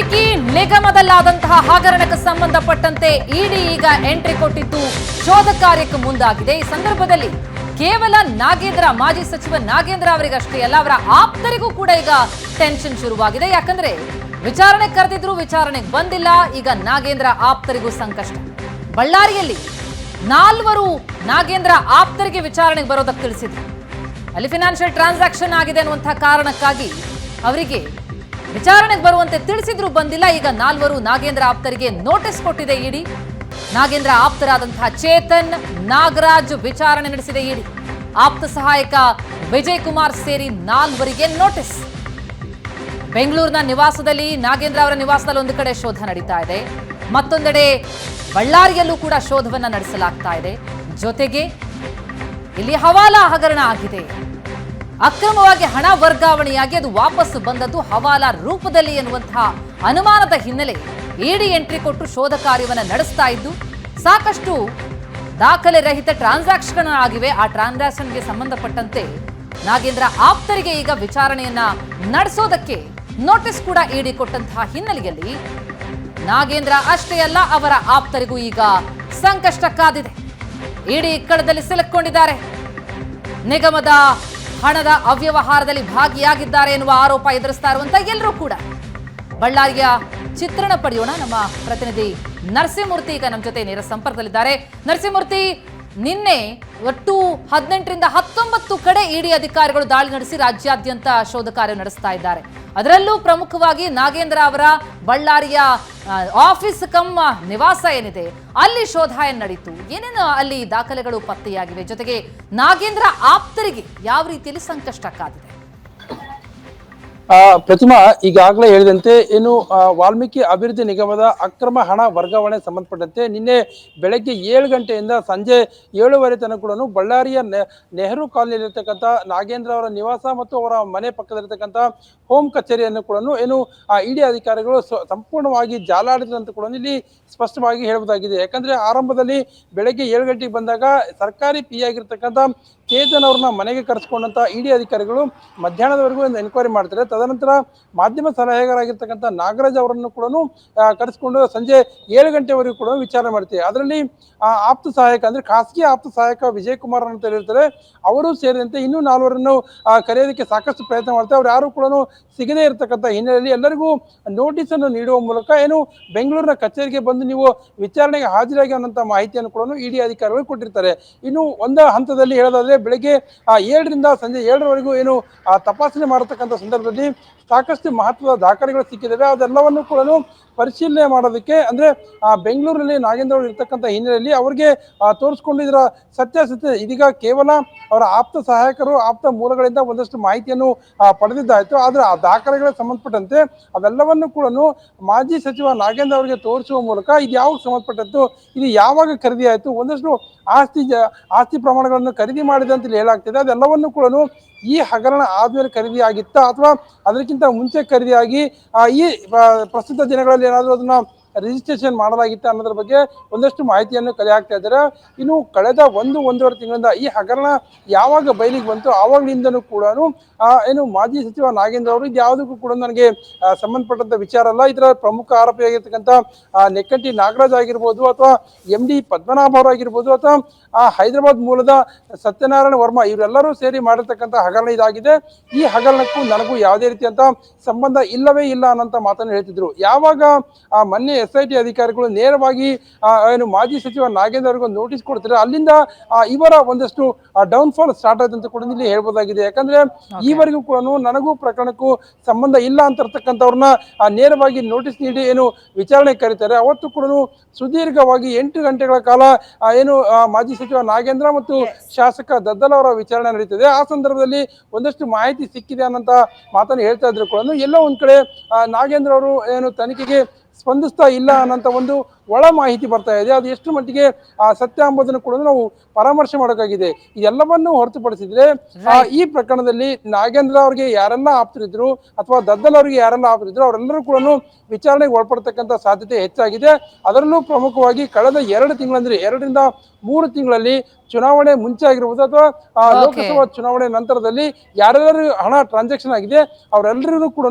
ವಾಲ್ಮೀಕಿ ನಿಗಮದಲ್ಲಾದಂತಹ ಹಗರಣಕ್ಕೆ ಸಂಬಂಧಪಟ್ಟಂತೆ ಇಡಿ ಈಗ ಎಂಟ್ರಿ ಕೊಟ್ಟಿದ್ದು ಶೋಧ ಕಾರ್ಯಕ್ಕೆ ಮುಂದಾಗಿದೆ. ಈ ಸಂದರ್ಭದಲ್ಲಿ ಕೇವಲ ನಾಗೇಂದ್ರ, ಮಾಜಿ ಸಚಿವ ನಾಗೇಂದ್ರ ಅವರಿಗಷ್ಟೇ ಅಲ್ಲ, ಅವರ ಆಪ್ತರಿಗೂ ಕೂಡ ಈಗ ಟೆನ್ಷನ್ ಶುರುವಾಗಿದೆ. ಯಾಕಂದ್ರೆ ವಿಚಾರಣೆ ಕರೆದಿದ್ರು ವಿಚಾರಣೆಗೆ ಬಂದಿಲ್ಲ. ಈಗ ನಾಗೇಂದ್ರ ಆಪ್ತರಿಗೂ ಸಂಕಷ್ಟ. ಬಳ್ಳಾರಿಯಲ್ಲಿ ನಾಲ್ವರು ನಾಗೇಂದ್ರ ಆಪ್ತರಿಗೆ ವಿಚಾರಣೆಗೆ ಬರೋದಕ್ಕೆ ತಿಳಿಸಿದ್ರು. ಅಲ್ಲಿ ಫಿನಾನ್ಷಿಯಲ್ ಟ್ರಾನ್ಸಾಕ್ಷನ್ ಆಗಿದೆ ಅನ್ನುವಂತಹ ಕಾರಣಕ್ಕಾಗಿ ಅವರಿಗೆ ವಿಚಾರಣೆಗೆ ಬರುವಂತೆ ತಿಳಿಸಿದ್ರು ಬಂದಿಲ್ಲ. ಈಗ ನಾಲ್ವರು ನಾಗೇಂದ್ರ ಆಪ್ತರಿಗೆ ನೋಟಿಸ್ ಕೊಟ್ಟಿದೆ ಇಡಿ. ನಾಗೇಂದ್ರ ಆಪ್ತರಾದಂತಹ ಚೇತನ್ ನಾಗರಾಜ್ ವಿಚಾರಣೆ ನಡೆಸಿದೆ ಇಡಿ. ಆಪ್ತ ಸಹಾಯಕ ವಿಜಯ್ ಕುಮಾರ್ ಸೇರಿ ನಾಲ್ವರಿಗೆ ನೋಟಿಸ್. ಬೆಂಗಳೂರಿನ ನಿವಾಸದಲ್ಲಿ ನಾಗೇಂದ್ರ ಅವರ ನಿವಾಸದಲ್ಲಿ ಒಂದು ಕಡೆ ಶೋಧ ನಡೀತಾ ಇದೆ. ಮತ್ತೊಂದೆಡೆ ಬಳ್ಳಾರಿಯಲ್ಲೂ ಕೂಡ ಶೋಧವನ್ನ ನಡೆಸಲಾಗ್ತಾ ಇದೆ. ಜೊತೆಗೆ ಇಲ್ಲಿ ಹವಾಲಾ ಹಗರಣ ಆಗಿದೆ. ಅಕ್ರಮವಾಗಿ ಹಣ ವರ್ಗಾವಣೆಯಾಗಿ ಅದು ವಾಪಸ್ ಬಂದದ್ದು ಹವಾಲಾ ರೂಪದಲ್ಲಿ ಎನ್ನುವಂತಹ ಅನುಮಾನದ ಹಿನ್ನೆಲೆ ಇಡಿ ಎಂಟ್ರಿ ಕೊಟ್ಟು ಶೋಧ ಕಾರ್ಯವನ್ನು ನಡೆಸ್ತಾ ಇದ್ದು, ಸಾಕಷ್ಟು ದಾಖಲೆ ರಹಿತ ಟ್ರಾನ್ಸಾಕ್ಷನ್ ಆಗಿವೆ. ಆ ಟ್ರಾನ್ಸಾಕ್ಷನ್ಗೆ ಸಂಬಂಧಪಟ್ಟಂತೆ ನಾಗೇಂದ್ರ ಆಪ್ತರಿಗೆ ಈಗ ವಿಚಾರಣೆಯನ್ನ ನಡೆಸೋದಕ್ಕೆ ನೋಟಿಸ್ ಕೂಡ ಇಡಿ ಕೊಟ್ಟಂತಹ ಹಿನ್ನೆಲೆಯಲ್ಲಿ ನಾಗೇಂದ್ರ ಅಷ್ಟೇ ಅಲ್ಲ, ಅವರ ಆಪ್ತರಿಗೂ ಈಗ ಸಂಕಷ್ಟ ಕಾದಿದೆ. ಇಡಿ ಇಕ್ಕಳದಲ್ಲಿ ಸಿಲುಕೊಂಡಿದ್ದಾರೆ ನಿಗಮದ ಹಣದ ಅವ್ಯವಹಾರದಲ್ಲಿ ಭಾಗಿಯಾಗಿದ್ದಾರೆ ಎನ್ನುವ ಆರೋಪ ಎದುರಿಸ್ತಾ ಇರುವಂತ ಎಲ್ಲರೂ ಕೂಡ. ಬಳ್ಳಾರಿಯ ಚಿತ್ರಣ ಪಡೆಯೋಣ. ನಮ್ಮ ಪ್ರತಿನಿಧಿ ನರಸಿಂಹಮೂರ್ತಿ ಈಗ ನಮ್ಮ ಜೊತೆ ನೇರ ಸಂಪರ್ಕದಲ್ಲಿದ್ದಾರೆ. ನರಸಿಂಹಮೂರ್ತಿ, ನಿನ್ನೆ ಒಟ್ಟು ಹದಿನೆಂಟರಿಂದ ಹತ್ತೊಂಬತ್ತು ಕಡೆ ಇಡಿ ಅಧಿಕಾರಿಗಳು ದಾಳಿ ನಡೆಸಿ ರಾಜ್ಯಾದ್ಯಂತ ಶೋಧ ಕಾರ್ಯ ನಡೆಸ್ತಾ ಇದ್ದಾರೆ. ಅದರಲ್ಲೂ ಪ್ರಮುಖವಾಗಿ ನಾಗೇಂದ್ರ ಅವರ ಬಳ್ಳಾರಿಯ ಆಫೀಸ್ ಕಮ್ ನಿವಾಸ ಏನಿದೆ ಅಲ್ಲಿ ಶೋಧ ಏನು ನಡೀತು. ಏನೇನು ಅಲ್ಲಿ ದಾಖಲೆಗಳು ಪತ್ತೆಯಾಗಿವೆ? ಜೊತೆಗೆ ನಾಗೇಂದ್ರ ಆಪ್ತರಿಗೆ ಯಾವ ರೀತಿಯಲ್ಲಿ ಸಂಕಷ್ಟ ಕಾದಿದೆ? ಆ, ಪ್ರತಿಮಾ ಈಗಾಗಲೇ ಹೇಳಿದಂತೆ ಏನು ವಾಲ್ಮೀಕಿ ಅಭಿವೃದ್ಧಿ ನಿಗಮದ ಅಕ್ರಮ ಹಣ ವರ್ಗಾವಣೆ ಸಂಬಂಧಪಟ್ಟಂತೆ ನಿನ್ನೆ ಬೆಳಗ್ಗೆ ಏಳು ಗಂಟೆಯಿಂದ ಸಂಜೆ ಏಳುವರೆ ತನಕ ಕೂಡ ಬಳ್ಳಾರಿಯ ನೆಹರು ಕಾಲೋನಿಯಲ್ಲಿರ್ತಕ್ಕಂಥ ನಾಗೇಂದ್ರ ಅವರ ನಿವಾಸ ಮತ್ತು ಅವರ ಮನೆ ಪಕ್ಕದಲ್ಲಿರ್ತಕ್ಕಂಥ ಹೋಮ್ ಕಚೇರಿಯನ್ನು ಕೂಡ ಏನು ಆ, ಇಡಿ ಅಧಿಕಾರಿಗಳು ಸಂಪೂರ್ಣವಾಗಿ ಸಂಪೂರ್ಣವಾಗಿ ಜಾಲಾಡಿದಂತ ಕೂಡ ಇಲ್ಲಿ ಸ್ಪಷ್ಟವಾಗಿ ಹೇಳಬಹುದಾಗಿದೆ. ಯಾಕಂದ್ರೆ ಆರಂಭದಲ್ಲಿ ಬೆಳಗ್ಗೆ ಏಳು ಗಂಟೆಗೆ ಬಂದಾಗ ಸರ್ಕಾರಿ ಪಿ ಆಗಿರ್ತಕ್ಕಂಥ ಚೇತನ್ ಅವ್ರನ್ನ ಮನೆಗೆ ಕರೆಸ್ಕೊಂಡಂತ ಇಡಿ ಅಧಿಕಾರಿಗಳು ಮಧ್ಯಾಹ್ನದವರೆಗೂ ಒಂದು ಎನ್ಕ್ವೈರಿ ಮಾಡ್ತಾರೆ ತದನಂತರ ಮಾಧ್ಯಮ ಸಲಹೆಗಾರಾಗಿರ್ತಕ್ಕಂಥ ನಾಗರಾಜ್ ಅವರನ್ನು ಕೂಡ ಕರೆಸ್ಕೊಂಡು ಸಂಜೆ ಏಳು ಗಂಟೆವರೆಗೂ ಕೂಡ ವಿಚಾರಣೆ ಮಾಡ್ತೀವಿ. ಅದರಲ್ಲಿ ಆಪ್ತ ಸಹಾಯಕ ಅಂದ್ರೆ ಖಾಸಗಿ ಆಪ್ತ ಸಹಾಯಕ ವಿಜಯ್ ಕುಮಾರ್ ಅಂತ ಹೇಳಿರ್ತಾರೆ ಅವರು ಸೇರಿದಂತೆ ಇನ್ನೂ ನಾಲ್ವರನ್ನು ಕರೆಯೋದಕ್ಕೆ ಸಾಕಷ್ಟು ಪ್ರಯತ್ನ ಮಾಡ್ತಾರೆ. ಅವ್ರು ಯಾರು ಕೂಡ ಸಿಗದೇ ಇರತಕ್ಕಂಥ ಹಿನ್ನೆಲೆಯಲ್ಲಿ ಎಲ್ಲರಿಗೂ ನೋಟಿಸ್ ಅನ್ನು ನೀಡುವ ಮೂಲಕ ಏನು ಬೆಂಗಳೂರಿನ ಕಚೇರಿಗೆ ಬಂದು ನೀವು ವಿಚಾರಣೆಗೆ ಹಾಜರಾಗಿ ಅನ್ನೋಂಥ ಮಾಹಿತಿಯನ್ನು ಕೂಡ ಇಡಿ ಅಧಿಕಾರಿಗಳು ಕೊಟ್ಟಿರ್ತಾರೆ. ಇನ್ನು ಒಂದು ಹಂತದಲ್ಲಿ ಹೇಳೋದಾದ್ರೆ ಬೆಳಗ್ಗೆ ಏಳರಿಂದ ಸಂಜೆ ಏಳರವರೆಗೂ ಏನು ಆ, ತಪಾಸಣೆ ಮಾಡತಕ್ಕಂಥ ಸಂದರ್ಭದಲ್ಲಿ ಸಾಕಷ್ಟು ಮಹತ್ವದ ದಾಖಲೆಗಳು ಸಿಕ್ಕಿದ್ದಾವೆ. ಅದೆಲ್ಲವನ್ನು ಕೂಡ ಪರಿಶೀಲನೆ ಮಾಡೋದಕ್ಕೆ ಅಂದ್ರೆ ಬೆಂಗಳೂರಿನಲ್ಲಿ ನಾಗೇಂದ್ರ ಅವರು ಇರ್ತಕ್ಕಂಥ ಹಿನ್ನೆಲೆಯಲ್ಲಿ ಅವರಿಗೆ ತೋರಿಸ್ಕೊಂಡಿದ್ರ ತೋರಿಸ್ಕೊಂಡು ಇದರ ಸತ್ಯಾಸತ್ಯ ಇದೀಗ ಕೇವಲ ಅವರ ಆಪ್ತ ಸಹಾಯಕರು ಆಪ್ತ ಮೂಲಗಳಿಂದ ಒಂದಷ್ಟು ಮಾಹಿತಿಯನ್ನು ಪಡೆದಿದ್ದಾಯಿತು. ಆದರೆ ಆ ದಾಖಲೆಗಳಿಗೆ ಸಂಬಂಧಪಟ್ಟಂತೆ ಅವೆಲ್ಲವನ್ನು ಕೂಡ ಮಾಜಿ ಸಚಿವ ನಾಗೇಂದ್ರ ಅವರಿಗೆ ತೋರಿಸುವ ಮೂಲಕ ಇದು ಯಾವಾಗ ಸಂಬಂಧಪಟ್ಟದ್ದು ಇದು ಯಾವಾಗ ಖರೀದಿ ಆಯಿತು ಒಂದಷ್ಟು ಆಸ್ತಿ ಆಸ್ತಿ ಪ್ರಮಾಣಗಳನ್ನು ಖರೀದಿ ಮಾಡಿದೆ ಅಂತ ಇಲ್ಲಿ ಹೇಳಾಗ್ತಿದೆ ಅದೆಲ್ಲವನ್ನು ಕೂಡ ಈ ಹಗರಣ ಆದ್ಮೇಲೆ ಖರೀದಿ ಆಗಿತ್ತಾ ಅಥವಾ ಅದಕ್ಕಿಂತ ಮುಂಚೆ ಖರೀದಿಯಾಗಿ ಈ ಪ್ರಸ್ತುತ ದಿನಗಳಲ್ಲಿ ಏನಾದರೂ ಅದನ್ನ ರಿಜಿಸ್ಟ್ರೇಷನ್ ಮಾಡಲಾಗಿತ್ತು ಅನ್ನೋದ್ರ ಬಗ್ಗೆ ಒಂದಷ್ಟು ಮಾಹಿತಿಯನ್ನು ಕಲೆ ಹಾಕ್ತಾ ಇದ್ದಾರೆ. ಇನ್ನು ಕಳೆದ ಒಂದು, ಒಂದೂವರೆ ತಿಂಗಳಿಂದ ಈ ಹಗರಣ ಯಾವಾಗ ಬಯಲಿಗೆ ಬಂತು ಆವಾಗಲಿಂದನೂ ಕೂಡ ಏನು ಮಾಜಿ ಸಚಿವ ನಾಗೇಂದ್ರ ಅವರು ಯಾವುದಕ್ಕೂ ಕೂಡ ನನಗೆ ಸಂಬಂಧಪಟ್ಟಂತ ವಿಚಾರ ಅಲ್ಲ. ಇದರ ಪ್ರಮುಖ ಆರೋಪಿಯಾಗಿರ್ತಕ್ಕಂಥ ನೆಕ್ಕಂಟಿ ನಾಗರಾಜ್ ಆಗಿರ್ಬೋದು ಅಥವಾ ಎಂ ಡಿ ಪದ್ಮನಾಭ ಅವರಾಗಿರ್ಬೋದು ಅಥವಾ, ಆ, ಹೈದರಾಬಾದ್ ಮೂಲದ ಸತ್ಯನಾರಾಯಣ ವರ್ಮಾ, ಇವರೆಲ್ಲರೂ ಸೇರಿ ಮಾಡಿರ್ತಕ್ಕಂಥ ಹಗರಣ ಇದಾಗಿದೆ. ಈ ಹಗರಣಕ್ಕೂ ನನಗೂ ಯಾವುದೇ ರೀತಿಯಂತ ಸಂಬಂಧ ಇಲ್ಲವೇ ಇಲ್ಲ ಅನ್ನೋಂಥ ಮಾತನ್ನು ಹೇಳ್ತಿದ್ರು. ಯಾವಾಗ, ಆ, ಮೊನ್ನೆ ಎಸ್ ಐ ಟಿ ಅಧಿಕಾರಿಗಳು ನೇರವಾಗಿ ಏನು ಮಾಜಿ ಸಚಿವ ನಾಗೇಂದ್ರ ಅವರಿಗೆ ನೋಟಿಸ್ ಕೊಡ್ತಾರೆ ಅಲ್ಲಿಂದ ಇವರ ಒಂದಷ್ಟು ಡೌನ್ಫಾಲ್ ಸ್ಟಾರ್ಟ್ ಆಯ್ತು ಅಂತ ಕೂಡ ಇಲ್ಲಿ ಹೇಳ್ಬೋದಾಗಿದೆ. ಯಾಕಂದ್ರೆ ಈವರೆಗೂ ಕೂಡ ನನಗೂ ಪ್ರಕರಣಕ್ಕೂ ಸಂಬಂಧ ಇಲ್ಲ ಅಂತ ಇರ್ತಕ್ಕಂಥವ್ರನ್ನ ನೇರವಾಗಿ ನೋಟಿಸ್ ನೀಡಿ ಏನು ವಿಚಾರಣೆ ಕರೀತಾರೆ. ಅವತ್ತು ಕೂಡ ಸುದೀರ್ಘವಾಗಿ ಎಂಟು ಗಂಟೆಗಳ ಕಾಲ ಏನು ಮಾಜಿ ಸಚಿವ ನಾಗೇಂದ್ರ ಮತ್ತು ಶಾಸಕ ದದ್ದಲ್ ಅವರ ವಿಚಾರಣೆ ನಡೀತದೆ. ಆ ಸಂದರ್ಭದಲ್ಲಿ ಒಂದಷ್ಟು ಮಾಹಿತಿ ಸಿಕ್ಕಿದೆ ಅನ್ನಂತ ಮಾತನ್ನು ಹೇಳ್ತಾ ಇದ್ರು ಕೂಡ ಎಲ್ಲೋ ಒಂದ್ ಕಡೆ ನಾಗೇಂದ್ರ ಅವರು ಏನು ತನಿಖೆಗೆ ಸ್ಪಂದಿಸ್ತಾ ಇಲ್ಲ ಅನ್ನೋಂಥ ಒಂದು ಒಳ ಮಾಹಿತಿ ಬರ್ತಾ ಇದೆ. ಅದು ಎಷ್ಟು ಮಟ್ಟಿಗೆ ಆ, ಸತ್ಯ ಅಂಬೋದನ್ನು ಕೂಡ ನಾವು ಪರಾಮರ್ಶೆ ಮಾಡೋಕ್ಕಾಗಿದೆ. ಇದೆಲ್ಲವನ್ನು ಹೊರತುಪಡಿಸಿದ್ರೆ ಈ ಪ್ರಕರಣದಲ್ಲಿ ನಾಗೇಂದ್ರ ಅವರಿಗೆ ಯಾರೆಲ್ಲ ಆಪ್ತರಿದ್ರು ಅಥವಾ ದದ್ದಲ್ ಅವರಿಗೆ ಯಾರೆಲ್ಲ ಆಪ್ತರಿದ್ರು ಅವರೆಲ್ಲರೂ ಕೂಡ ವಿಚಾರಣೆಗೆ ಒಳಪಡ್ತಕ್ಕಂಥ ಸಾಧ್ಯತೆ ಹೆಚ್ಚಾಗಿದೆ. ಅದರಲ್ಲೂ ಪ್ರಮುಖವಾಗಿ ಕಳೆದ ಎರಡು ತಿಂಗಳಂದ್ರೆ ಎರಡರಿಂದ ಮೂರು ತಿಂಗಳಲ್ಲಿ ಚುನಾವಣೆ ಮುಂಚೆ ಆಗಿರ್ಬೋದು ಅಥವಾ ಲೋಕಸಭಾ ಚುನಾವಣೆ ನಂತರದಲ್ಲಿ ಯಾರ್ಯಾರು ಹಣ ಟ್ರಾನ್ಸಾಕ್ಷನ್ ಆಗಿದೆ ಅವರೆಲ್ಲರೂ ಕೂಡ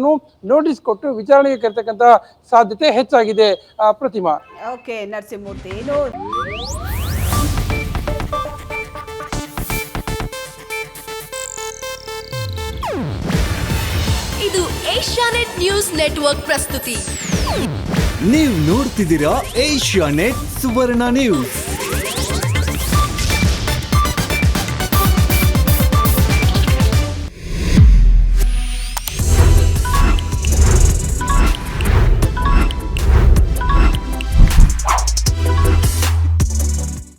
ನೋಟಿಸ್ ಕೊಟ್ಟು ವಿಚಾರಣೆಗೆ ಕರೆತಕ್ಕಂಥ ಸಾಧ್ಯತೆ ಹೆಚ್ಚಾಗಿದೆ ಪ್ರತಿಮಾ. ಓಕೆ ನರಸಿಂಹಮೂರ್ತಿ ಇದು ಏಷ್ಯಾನೆಟ್ ನ್ಯೂಸ್ ನೆಟ್ವರ್ಕ್ ಪ್ರಸ್ತುತಿ. ನೀವು ನೋಡ್ತಿದ್ದೀರಾ ಏಷ್ಯಾ ನೆಟ್ ಸುವರ್ಣ ನ್ಯೂಸ್.